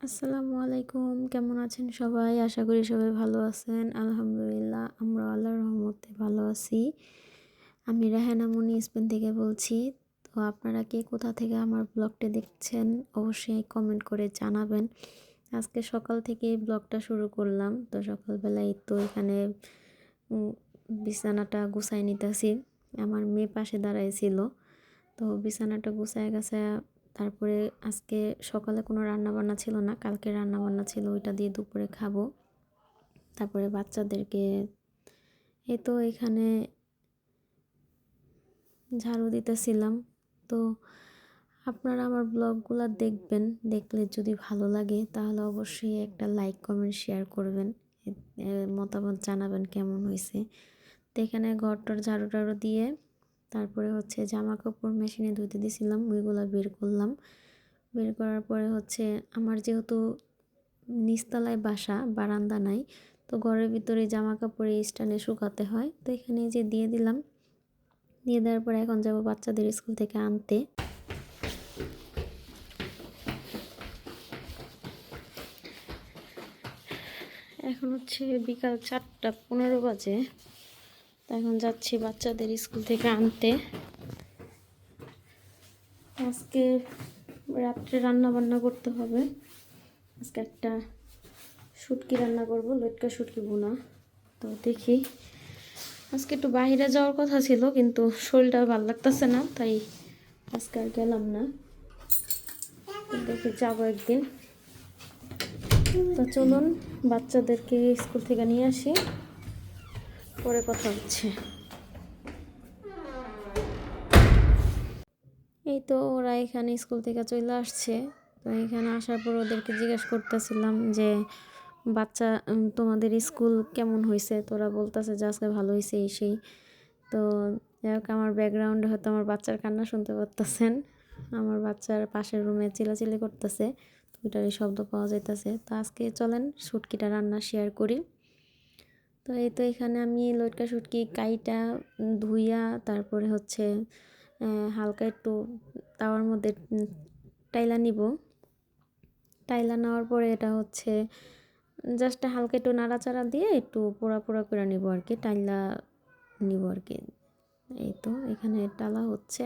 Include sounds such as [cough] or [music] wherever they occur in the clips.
আসসালামু আলাইকুম। কেমন আছেন সবাই? আশা করি সবাই ভালো আছেন। আলহামদুলিল্লাহ, আমরা আল্লাহর রহমতে ভালো আছি। আমি রেহানা মুনি স্পেন থেকে বলছি। তো আপনারা কে কোথা থেকে আমার ব্লগটা দেখছেন, অবশ্যই কমেন্ট করে জানাবেন। আজকে সকাল থেকে ব্লগটা শুরু করলাম। তো সকালবেলায় তো এখানে বিছানাটা গুছাই নিতেছি। আমার মেয়ে পাশে দাঁড়াইছিল তো বিছানাটা গুছায় গাছায় তারপরে আজকে সকালে কোনো রান্না বান্না ছিল না, কালকে রান্না বান্না ছিল, ওইটা দিয়ে দুপুরে খাব। তারপরে বাচ্চাদেরকে এই তো এখানে ঝাড়ু দিতেছিলাম। তো আপনারা আমার ব্লগগুলো দেখবেন, দেখলে যদি ভালো লাগে তাহলে অবশ্যই একটা লাইক, কমেন্ট, শেয়ার করবেন। মতামত জানাবেন কেমন হয়েছে তো এখানে ঘরটার ঝাড়ু টাড়ু দিয়ে তারপরে হচ্ছে জামা কাপড় মেশিনে ধুতে দিয়েছিলাম ওইগুলো বের করলাম। বের করার পরে হচ্ছে আমার যেহেতু নিচতলায় বাসা, বারান্দা নাই, তো ঘরের ভিতরে জামা কাপড় এই স্ট্যান্ডে শুকাতে হয়। তো এখানে যে দিয়ে দিলাম, দিয়ে দেওয়ার পরে এখন যাব বাচ্চাদের স্কুল থেকে আনতে। এখন হচ্ছে বিকাল চারটা পনেরো বাজে। এখন যাচ্ছি বাচ্চাদের স্কুল থেকে আনতে। আজকে রাত্রে রান্না বান্না করতে হবে। আজকে একটা শুটকি রান্না করব, লটকা শুটকি বোনা তো দেখি, আজকে একটু বাইরে যাওয়ার কথা ছিল, কিন্তু শরীরটা ভালো লাগতেছে না, তাই আজকে আর গেলাম না। দেখি যাব একদিন। তো চলুন, বাচ্চাদেরকে স্কুল থেকে নিয়ে আসি। পরে কথা হচ্ছে। এই তো ওরা এখানে স্কুল থেকে চলে আসছে। তো এখানে আসার পর ওদেরকে জিজ্ঞেস করতেছিলাম যে, বাচ্চা তোমাদের স্কুল কেমন হয়েছে তোরা বলতেছে যে, আজকে ভালো হয়েছে এই সেই তো যাই হোক, আমার ব্যাকগ্রাউন্ডে হয়তো আমার বাচ্চার কান্না শুনতে পারতেছেন। আমার বাচ্চার পাশের রুমে চিলাচিলি করতেছে। ওইটারই শব্দ পাওয়া যাইতেছে। তো আজকে চলেন, শুটকিটা রান্না শেয়ার করি। তো এই তো এখানে আমি লটকা শুটকি, কাইটা, ধুইয়া, তারপরে হচ্ছে হালকা একটু তাওয়ার মধ্যে টাইলা নিব। টাইলা নেওয়ার পরে এটা হচ্ছে জাস্ট হালকা একটু নাড়াচাড়া দিয়ে একটু পোড়া পোড়া করে নিব আর কি টাইলা নিব আর কি এই তো এখানে টালা হচ্ছে।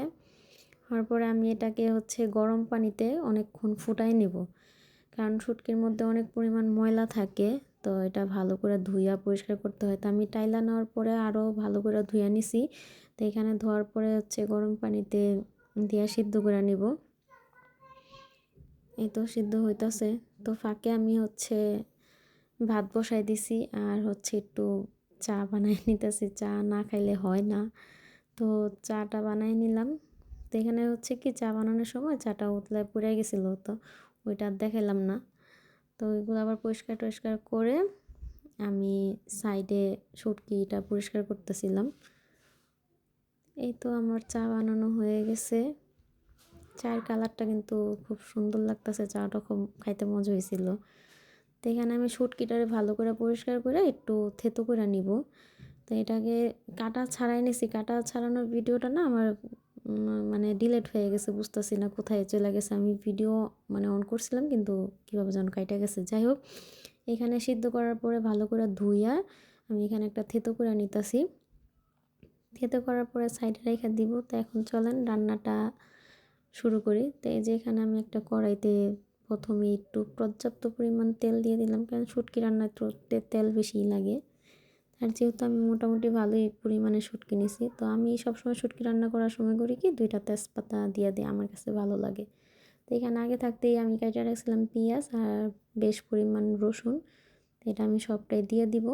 হওয়ার পরে আমি এটাকে হচ্ছে গরম পানিতে অনেকক্ষণ ফুটাই নেব। কারণ শুটকির মধ্যে অনেক পরিমাণ ময়লা থাকে। তো এটা ভালো করে ধুইয়া পরিষ্কার করতে হয়। তো আমি টাইলা নেওয়ার পরে আরও ভালো করে ধুইয়া নিছি। তো এখানে ধোয়ার পরে হচ্ছে গরম পানিতে দিয়া সিদ্ধ করে নিব। এই তো সিদ্ধ হইতাছে। তো ফাঁকে আমি হচ্ছে ভাত বসাই দিছি আর হচ্ছে একটু চা বানাই [laughs] নিতেছি। চা না খাইলে হয় না। তো চাটা বানাই নিলাম। তো এখানে হচ্ছে কি চা বানানোর সময় চাটা উতলায় পুড়ে গেছিল। তো ওইটা আর দেখালাম না। তো ওইগুলো আবার পরিষ্কার টরিষ্কার করে আমি সাইডে সুটকিটা পরিষ্কার করতেছিলাম। এই তো আমার চা বানানো হয়ে গেছে। চায়ের কালারটা কিন্তু খুব সুন্দর লাগতেছে, চাটা খুব খাইতে মজা হয়েছিল। তো এখানে আমি শুটকিটারে ভালো করে পরিষ্কার করে একটু থেতো করে নিব। তো এটাকে কাটা ছাড়াই নিছি। কাটা ছাড়ানোর ভিডিওটা না আমার মানে ডিলেট হয়ে গেছে, বুঝতেছি না কোথায় চলে গেছে। আমি ভিডিও মানে অন করছিলাম, কিন্তু কীভাবে যেন কাইটা গেছে। যাই হোক এখানে সিদ্ধ করার পরে ভালো করে ধুইয়া আমি এখানে একটা থেতো করে নিতেছি। থেতো করার পরে সাইডে রেখে দিব। তো এখন চলেন রান্নাটা শুরু করি। তো এই যে এখানে আমি একটা কড়াইতে প্রথমে একটু পর্যাপ্ত পরিমাণ তেল দিয়ে দিলাম, কারণ শুটকি রান্না একটু তেল বেশিই লাগে। আর যেহেতু আমি মোটামুটি ভালোই পরিমাণে শুটকি নিছি, তো আমি সবসময় শুটকি রান্না করার সময় করি কি, দুইটা তেজপাতা দিয়ে দিই, আমার কাছে ভালো লাগে। তো এখানে আগে থাকতেই আমি কেটে রাখছিলাম পেঁয়াজ আর বেশ পরিমাণ রসুন এটা আমি সবটাই দিয়ে দিব।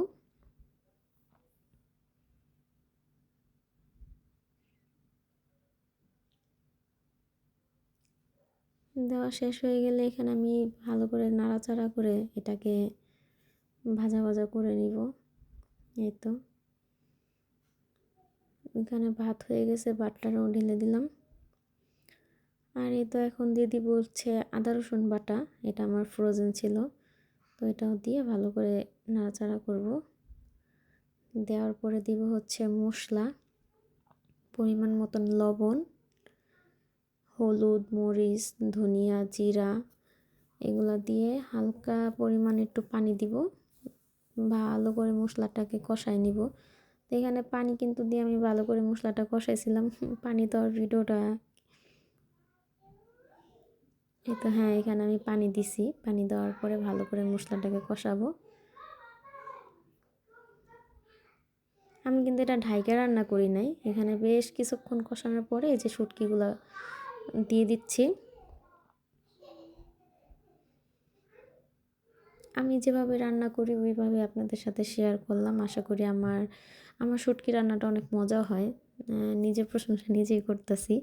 দেওয়া শেষ হয়ে গেলে এখানে আমি ভালো করে নাড়াচাড়া করে এটাকে ভাজা ভাজা করে নিব। এই তো। এখানে ভাত হয়ে গেছে ভাতটারও ঢেলে দিলাম। আর এই তো এখন দিয়ে দিব হচ্ছে আদা রসুন বাটা, এটা আমার ফ্রোজেন ছিল। তো এটাও দিয়ে ভালো করে নাড়াচাড়া করব। দেওয়ার পরে দিব হচ্ছে মশলা, পরিমাণ মতন লবণ, হলুদ, মরিচ, ধনিয়া, জিরা, এগুলা দিয়ে হালকা পরিমাণ একটু পানি দিব। ভালো করে মশলাটাকে কষাই নিব। তো এখানে পানি কিন্তু দিয়ে আমি ভালো করে মশলাটা কষাইছিলাম। [laughs] পানি দেওয়ার ভিডিওটা এই তো হ্যাঁ এখানে আমি পানি দিছি। পানি দেওয়ার পরে ভালো করে মশলাটাকে কষাবো। আমি কিন্তু এটা ঢাইকা রান্না করি নাই। এখানে বেশ কিছুক্ষণ কষানোর পরে যে শুটকিগুলো দিয়ে দিচ্ছি। আমি যেভাবে রান্না করি, ওইভাবে আপনাদের সাথে শেয়ার করলাম। আশা করি আমার আমার শুটকি রান্নাটা অনেক মজা হয়। নিজের প্রশংসা নিজেই করতেছি।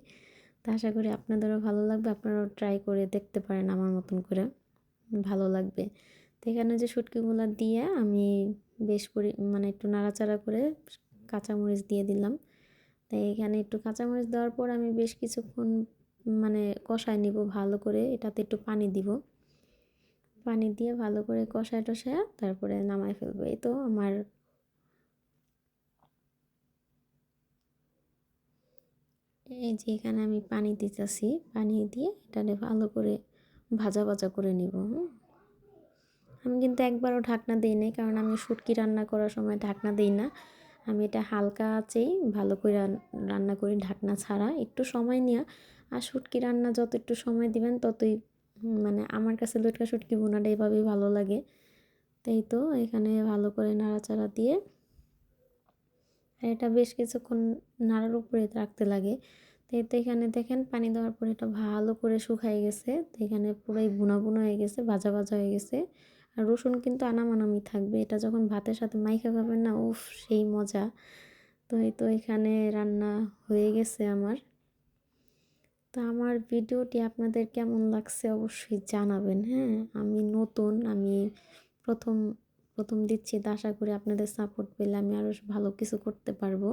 তা আশা করি আপনাদেরও ভালো লাগবে। আপনারাও ট্রাই করে দেখতে পারেন আমার মতন করে। ভালো লাগবে। তো এখানে যে শুটকিগুলো দিয়ে আমি বেশ পরি মানে একটু নাড়াচাড়া করে কাঁচামরিচ দিয়ে দিলাম। তাই এখানে একটু কাঁচামরিচ দেওয়ার পর আমি বেশ কিছুক্ষণ মানে কষায় নিব ভালো করে। এটাতে একটু পানি দিব। পানি দিয়ে ভালো করে কষায় টষায় তারপরে নামাই ফেলব। এই তো আমার এই যে এখানে আমি পানি দিতেছি, পানি দিয়ে এটাকে ভালো করে ভাজা ভাজা করে নিব আমি কিন্তু একবারও ঢাকনা দিই নাই, কারণ আমি শুটকি রান্না করার সময় ঢাকনা দিই না। আমি এটা হালকা আছেই ভালো করে রান্না করি ঢাকনা ছাড়া, একটু সময় নিয়ে। আর শুটকি রান্না যত একটু সময় দিবেন ততই মানে আমার কাছে লটকা শুটকি বোনাটা এভাবেই ভালো লাগে। তাই তো এখানে ভালো করে নাড়াচাড়া দিয়ে আর এটা বেশ কিছুক্ষণ নাড়ার উপরে রাখতে লাগে। তাই তো এখানে দেখেন পানি দেওয়ার পরে এটা ভালো করে শুকাই গেছে। তো এখানে পুরোই বুনা বুনা হয়ে গেছে, ভাজা ভাজা হয়ে গেছে। আর রসুন কিন্তু আনামানামি থাকবে, এটা যখন ভাতের সাথে মাইখা খাবেন না, উফ, সেই মজা। তো এই তো এখানে রান্না হয়ে গেছে আমার। তো আমার ভিডিওটি আপনাদের কেমন লাগছে অবশ্যই জানাবেন হ্যাঁ? আমি নতুন, আমি প্রথম প্রথম দিচ্ছি, তো আশা করি আপনাদের সাপোর্ট পেলে আমি আরও ভালো কিছু করতে পারব।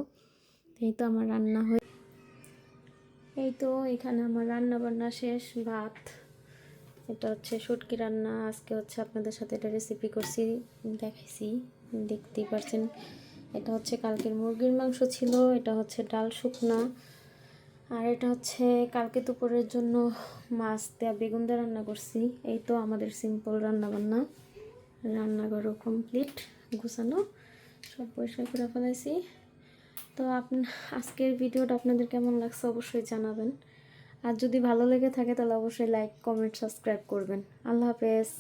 এই তো আমার রান্না হয়ে এই তো এখানে আমার রান্না বান্না শেষ, ভাত, এটা হচ্ছে শুটকি রান্না, আজকে হচ্ছে আপনাদের সাথে এটা রেসিপি করছি, দেখাইছি, দেখতেই পারছেন। এটা হচ্ছে কালকের মুরগির মাংস ছিল, এটা হচ্ছে ডাল শুকনা আর এটা হচ্ছে কালকে দুপুরের জন্য মাছ দেওয়া বেগুন দিয়ে রান্না করছি। এই তো আমাদের সিম্পল রান্না বান্না রান্নাঘরও কমপ্লিট গুছানো, সব পরিষ্কার করে ফেলাইছি। তো আপনি, আজকের ভিডিওটা আপনাদের কেমন লাগছে অবশ্যই জানাবেন। আর যদি ভালো লেগে থাকে তাহলে অবশ্যই লাইক কমেন্ট সাবস্ক্রাইব করবেন। আল্লাহ হাফেজ।